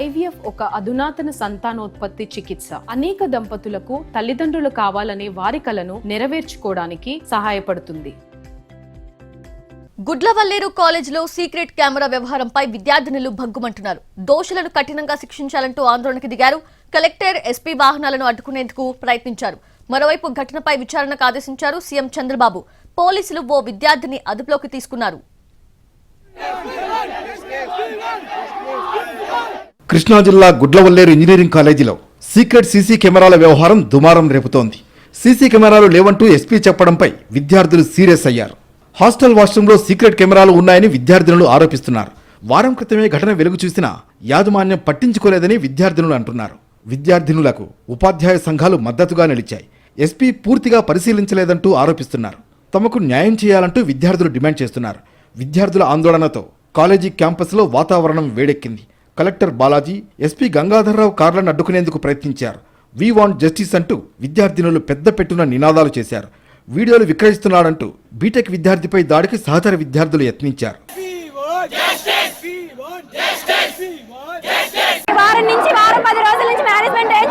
IVF ఒక అధునాతన సంతానోత్పత్తి చికిత్స. అనేక దంపతులకు తల్లిదండ్రులు కావాలనే వారి కలను నెరవేర్చుకోవడానికి సహాయపడుతుంది. గుడ్లవల్లేరు కాలేజీలో సీక్రెట్ కెమెరా వ్యవహారంపై విద్యార్థినులు భగ్గుమంటున్నారు దోషులను కఠినంగా శిక్షించాలంటూ ఆందోళనకు దిగారు. కలెక్టర్ ఎస్పీ వాహనాలను అడ్డుకునేందుకు ప్రయత్నించారు. మరోవైపు ఘటనపై విచారణకు ఆదేశించారు సీఎం చంద్రబాబు. పోలీసులు ఓ విద్యార్థిని అదుపులోకి తీసుకున్నారు. కృష్ణా జిల్లా గుడ్లవల్లేరు ఇంజనీరింగ్ కాలేజీలో సీక్రెట్ సీసీ కెమెరాల వ్యవహారం దుమారం రేపుతోంది. సీసీ కెమెరాలు లేవంటూ ఎస్పీ చెప్పడంపై విద్యార్థులు సీరియస్ అయ్యారు. హాస్టల్ వాష్రూంలో సీక్రెట్ కెమెరాలు ఉన్నాయని విద్యార్థినులు ఆరోపిస్తున్నారు. వారం క్రితమే ఘటన వెలుగు చూసినా యాజమాన్యం పట్టించుకోలేదని విద్యార్థినులు అంటున్నారు. విద్యార్థినులకు ఉపాధ్యాయ సంఘాలు మద్దతుగా నిలిచాయి. ఎస్పీ పూర్తిగా పరిశీలించలేదంటూ ఆరోపిస్తున్నారు. తమకు న్యాయం చేయాలంటూ విద్యార్థులు డిమాండ్ చేస్తున్నారు. విద్యార్థుల ఆందోళనతో కాలేజీ క్యాంపస్లో వాతావరణం వేడెక్కింది. కలెక్టర్ బాలాజీ ఎస్పీ గంగాధర్రావు కార్లను అడ్డుకునేందుకు ప్రయత్నించారు. వీ వాంట్ జస్టిస్ అంటూ విద్యార్థినులు పెద్ద పెట్టున నినాదాలు చేశారు. వీడియోలు విక్రయిస్తున్నాడంటూ బీటెక్ విద్యార్థిపై దాడికి సహచర విద్యార్థులు యత్నించారు. వారం నుంచి వారం పది రోజుల నుంచి మేనేజ్మెంట్ ఏం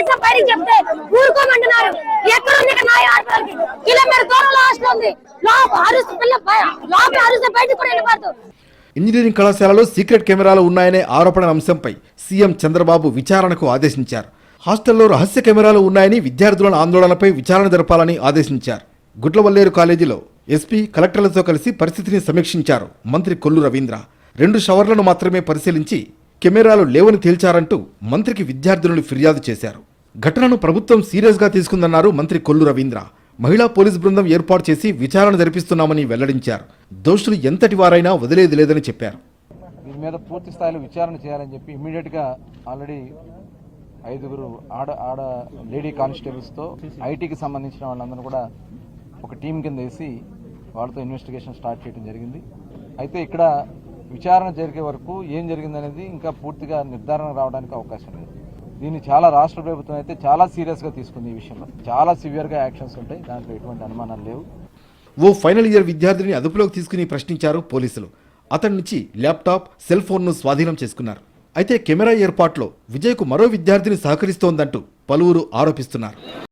నిజం చెప్తే ఊరుకోమంటున్నారు. ఎక్కడ ఉంది నాయ ఆడపిల్లలకి కిలోమీటర్ దూరంలో హాస్టల్ ఉంది. లోపల పిల్ల లోపల అరుస్తే బయటకు కూడా వెళ్ళిపోతుంది ఇంజనీరింగ్ కళాశాలలో సీక్రెట్ కెమెరాలు ఉన్నాయనే ఆరోపణ అంశంపై సీఎం చంద్రబాబు విచారణకు ఆదేశించారు. హాస్టల్లో రహస్య కెమెరాలు ఉన్నాయని విద్యార్థుల ఆందోళనపై విచారణ జరపాలని ఆదేశించారు. గుడ్లవల్లేరు కాలేజీలో ఎస్పీ కలెక్టర్లతో కలిసి పరిస్థితిని సమీక్షించారు మంత్రి కొల్లు రవీంద్ర. రెండు షవర్లను మాత్రమే పరిశీలించి కెమెరాలు లేవని తేల్చారంటూ మంత్రికి విద్యార్థులను ఫిర్యాదు చేశారు. ఘటనను ప్రభుత్వం సీరియస్గా తీసుకుందన్నారు మంత్రి కొల్లు రవీంద్ర. మహిళా పోలీస్ బృందం ఏర్పాటు చేసి విచారణ జరిపిస్తున్నామని వెల్లడించారు. దోషులు ఎంతటి వారైనా వదిలేది లేదని చెప్పారు. దీని మీద పూర్తి స్థాయిలో విచారణ చేయాలని చెప్పి ఇమీడియట్గా ఆల్రెడీ ఐదుగురు ఆడ ఆడ లేడీ కానిస్టేబుల్స్తో ఐటీకి సంబంధించిన వాళ్ళందరూ కూడా ఒక టీం కింద వేసి వాళ్ళతో ఇన్వెస్టిగేషన్ స్టార్ట్ చేయడం జరిగింది. అయితే ఇక్కడ విచారణ జరిగే వరకు ఏం జరిగిందనేది ఇంకా పూర్తిగా నిర్ధారణ రావడానికి అవకాశం లేదు. దీన్ని చాలా రాష్ట్ర ప్రభుత్వం అయితే చాలా సీరియస్గా తీసుకుంది ఈ విషయంలో. చాలా సివియర్గా యాక్షన్స్ ఉంటాయి. దాంట్లో ఎటువంటి అనుమానాలు లేవు. ఓ ఫైనల్ ఇయర్ విద్యార్థిని అదుపులోకి తీసుకుని ప్రశ్నించారు పోలీసులు. అతడి నుంచి ల్యాప్టాప్ సెల్ ఫోన్ను స్వాధీనం చేసుకున్నారు. అయితే కెమెరా ఏర్పాట్లో విజయ్కు మరో విద్యార్థిని సహకరిస్తోందంటూ పలువురు ఆరోపిస్తున్నారు.